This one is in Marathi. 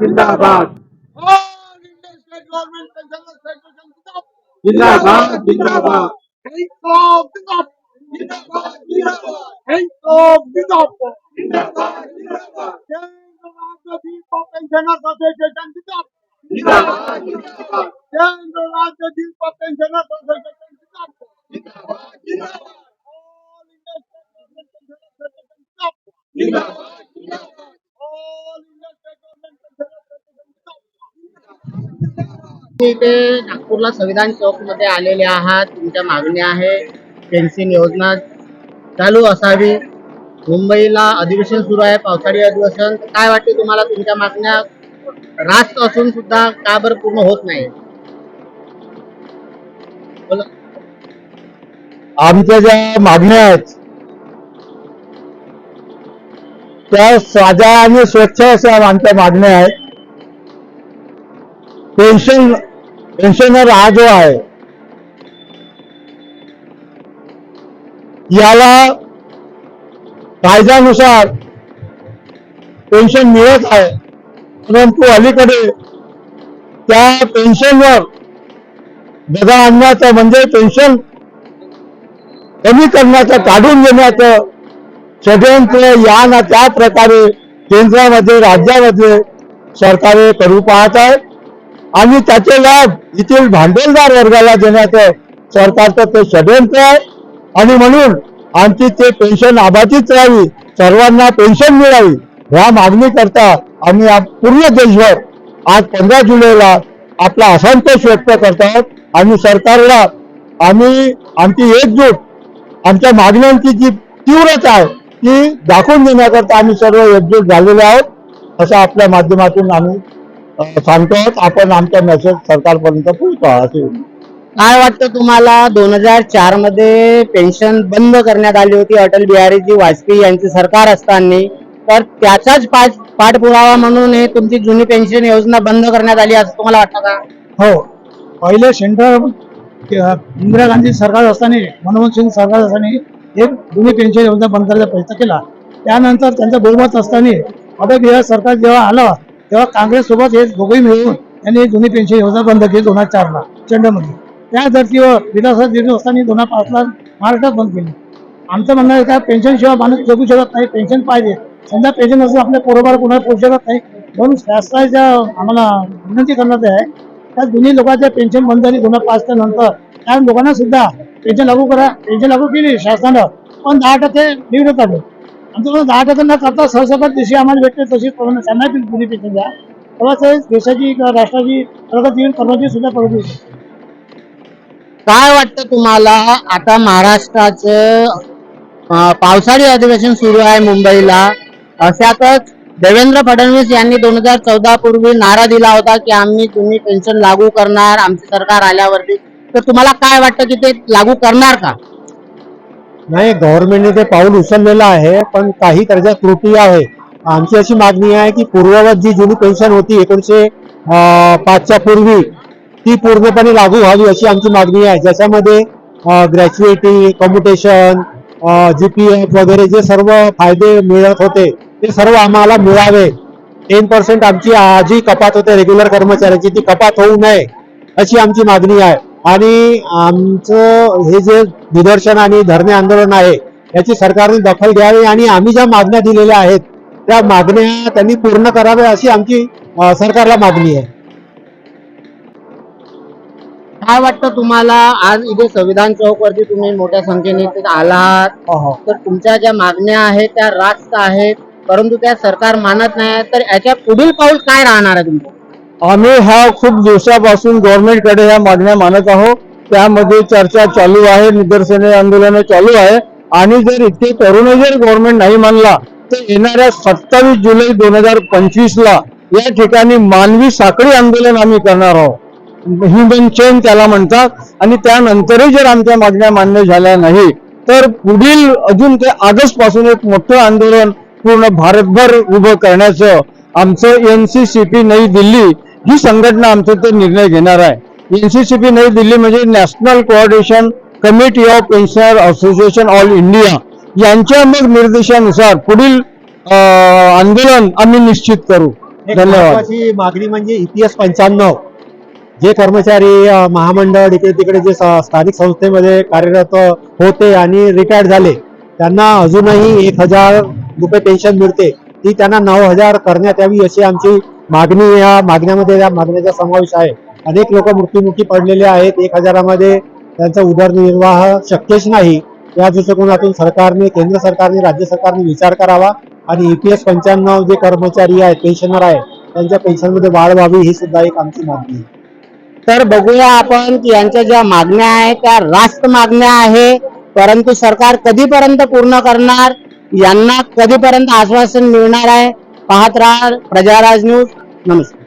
जिंदाबाद All Indian state government pensioners federation जिंदाबाद जिंदाबाद जिंदाबाद Income जिंदाबाद जिंदाबाद जिंदाबाद Income जिंदाबाद जिंदाबाद जिंदाबाद केंद्र राज्य दीप पेन्शनर्स असोसिएशन जिंदाबाद जिंदाबाद जिंदाबाद केंद्र राज्य दीप पेन्शनर्स असोसिएशन जिंदाबाद जिंदाबाद जिंदाबाद All Indian state government pensioners federation जिंदाबाद जिंदाबाद इथे नागपूरला संविधान चौकमध्ये आलेले आहात. तुमच्या मागण्या आहे. पेन्शन योजना चालू असावी. मुंबईला अधिवेशन सुरू आहे. पावसाळी अधिवेशन. काय वाटते तुम्हाला? तुमच्या मागण्या रास्त असून सुद्धा का बरं पूर्ण होत नाही? आमच्या ज्या मागण्या आहेत त्या साध्या आणि स्वच्छ अशा आमच्या मागण्या आहेत. पेन्शन पेन्शनर हा जो आहे याला कायद्यानुसार पेन्शन मिळत आहे. परंतु अलीकडे त्या पेन्शनवर दगा आणण्याचं म्हणजे पेन्शन कमी करण्याचं काढून घेण्याचं षडयंत्र या ना त्या प्रकारे केंद्रामध्ये राज्यामध्ये सरकारे करू पाहत आहे आणि त्याचे लाभ येथील भांडवलदार वर्गाला देण्याचं सरकारचं ते षडयंत्र आहे. आणि म्हणून आमची ते पेन्शन अबाधित राहावी सर्वांना पेन्शन मिळावी ह्या मागणी करता आम्ही पूर्ण देशभर आज पंधरा जुलैला आपला असंतोष व्यक्त करतात आणि सरकारला आम्ही आमची एकजूट आमच्या मागण्यांची जी तीव्रता आहे ती दाखवून देण्याकरता आम्ही सर्व एकजूट झालेले आहोत. असं आपल्या माध्यमातून आम्ही सांगतो आपण आमचा मेसेज सरकारपर्यंत पोहोचवा असे काय वाटतं तुम्हाला? दोन हजार चारमध्ये पेन्शन बंद करण्यात आली होती अटल बिहारीजी वाजपेयी यांची सरकार असताना. तर त्याचाच पाठ पाठपुरावा म्हणून हे तुमची जुनी पेन्शन योजना बंद करण्यात आली असं तुम्हाला वाटतं का? हो. पहिले सेंटर इंदिरा गांधी सरकार असताना मनमोहन सिंग सरकार असताना एक जुनी पेन्शन योजना बंद करायचा प्रयत्न केला. त्यानंतर त्यांचं बहुमत असताना अटल बिहार सरकार जेव्हा आलं तेव्हा काँग्रेस सोबत हे दोघंही मिळून त्यांनी जुनी पेन्शन योजना बंद केली दोन हजार चारला चंडमध्ये त्या धर्तीवर विलासराव देशमुख असताना दोन हजार पाचला महाराष्ट्रात बंद केली. आमचं म्हणणं आहे का पेन्शन शिवाय माणूस जगू शकत नाही पेन्शन पाहिजे. समजा पेन्शन नसेल आपल्या पोरोबार कोणाला पोहोचू शकत नाही. म्हणून शासनाच्या आम्हाला विनंती करण्यात आहे त्या दोन्ही लोकांच्या पेन्शन बंद झाली दोन हजार पाचच्या नंतर. त्या लोकांना सुद्धा पेन्शन लागू करा पेन्शन लागू केली शासनानं. पण दहा टक्के निवडत आले. आमच्याकडे दहा टक्क्यांना करता सहसकट जशी आम्हाला भेटते तशी प्रमाणे त्यांना बी जुनी द्या तेव्हाच देशाची किंवा राष्ट्राची प्रगती होईल कर्माची सुद्धा प्रगती काय वाटतं तुम्हाला? आता महाराष्ट्राचं पावसाळी अधिवेशन सुरू आहे मुंबईला. अशातच देवेंद्र फडणवीस यांनी दोन हजार चौदा पूर्वी नारा दिला होता की आम्ही तुम्ही पेन्शन लागू करणार आमचे सरकार आल्यावरती. तर तुम्हाला काय वाटतं की ते लागू करणार का? नाही गव्हर्नमेंटने ते पाऊल उचललेलं आहे पण काही त्याच्या त्रुटी आहे. आमची अशी मागणी आहे की पूर्ववत जी जुनी पेन्शन होती एकोणीशे पाचच्या पूर्वी ती पूर्णपणे लागू व्हावी अशी आमची मागणी आहे. ज्याच्यामध्ये ग्रॅच्युएटी पी जीपीएफ वगैरे जे सर्व फायदे मिळत होते ते सर्व आम्हाला मिळावे. टेन पर्सेंट आमची जी कपात होते रेग्युलर कर्मचाऱ्याची ती कपात होऊ नये अशी आमची मागणी आहे. आणि आमचं हे जे निदर्शन आणि धरणे आंदोलन आहे याची सरकारने दखल घ्यावी आणि आम्ही ज्या मागण्या दिलेल्या आहेत त्या मागण्या त्यांनी पूर्ण कराव्या अशी आमची सरकारला मागणी आहे. काय वाटतं तुम्हाला? आज इथे संविधान चौक वरती तुम्ही मोठ्या संख्येने आलात. तर तुमच्या ज्या मागण्या आहेत त्या रास्त आहेत. परंतु त्या सरकार मानत नाही तर याच्या पुढील पाऊल काय राहणार आहे तुमचं? आम्ही हा खूप दिवसापासून गव्हर्नमेंटकडे ह्या मागण्या मानत आहोत. त्यामध्ये चर्चा चालू आहे निदर्शने आंदोलनं चालू आहे. आणि जर इथे तरुण जर गव्हर्नमेंट नाही मानला तर येणाऱ्या सत्तावीस जुलै दोन हजार पंचवीस ला या ठिकाणी मानवी साखळी आंदोलन आम्ही करणार आहोत. ह्युमन चेन त्याला म्हणतात. आणि त्यानंतरही जर आमच्या मागण्या मान्य झाल्या नाही तर पुढील अजून ते ऑगस्टपासून एक मोठं आंदोलन पूर्ण भारतभर उभं करण्याचं आमचं एनसीसीपी नई दिल्ली ही संघटना आमचं ते निर्णय घेणार आहे. एनसीसीपी नई दिल्ली म्हणजे national coordination committee of pensioner association all India यांच्या मग निर्देशानुसार पुढील आंदोलन आम्ही निश्चित करू. धन्यवाद. मागणी म्हणजे इतिहास पंच्याण्णव जे कर्मचारी महामंडळ इकडे तिकडे जे स- स्थानिक संस्थेमध्ये कार्यरत होते आणि रिटायर्ड झाले त्यांना अजूनही एक हजार रुपये पेन्शन मिळते. ती त्यांना नऊ हजार करण्यात यावी अशी आमची मागणी या मागण्यामध्ये या मागण्याचा समावेश आहे. अनेक लोक मृत्युमुखी पडलेले आहेत. एक हजारामध्ये त्यांचा उदरनिर्वाह शक्यच नाही. या दृष्टिकोनातून सरकारने केंद्र सरकारने राज्य सरकारने विचार करावा आणि ईपीएस पंच्याण्णव जे कर्मचारी आहेत पेन्शनर आहेत त्यांच्या पेन्शनमध्ये वाढ व्हावी ही सुद्धा एक आमची मागणी आहे. तर बघूया आपण की यांच्या ज्या मागण्या आहेत त्या रास्त मागण्या आहे परंतु सरकार कधीपर्यंत पूर्ण करणार? यांना कधीपर्यंत आश्वासन मिळणार आहे? पाहत राहा प्रजाराज न्यूज. नमस्कार.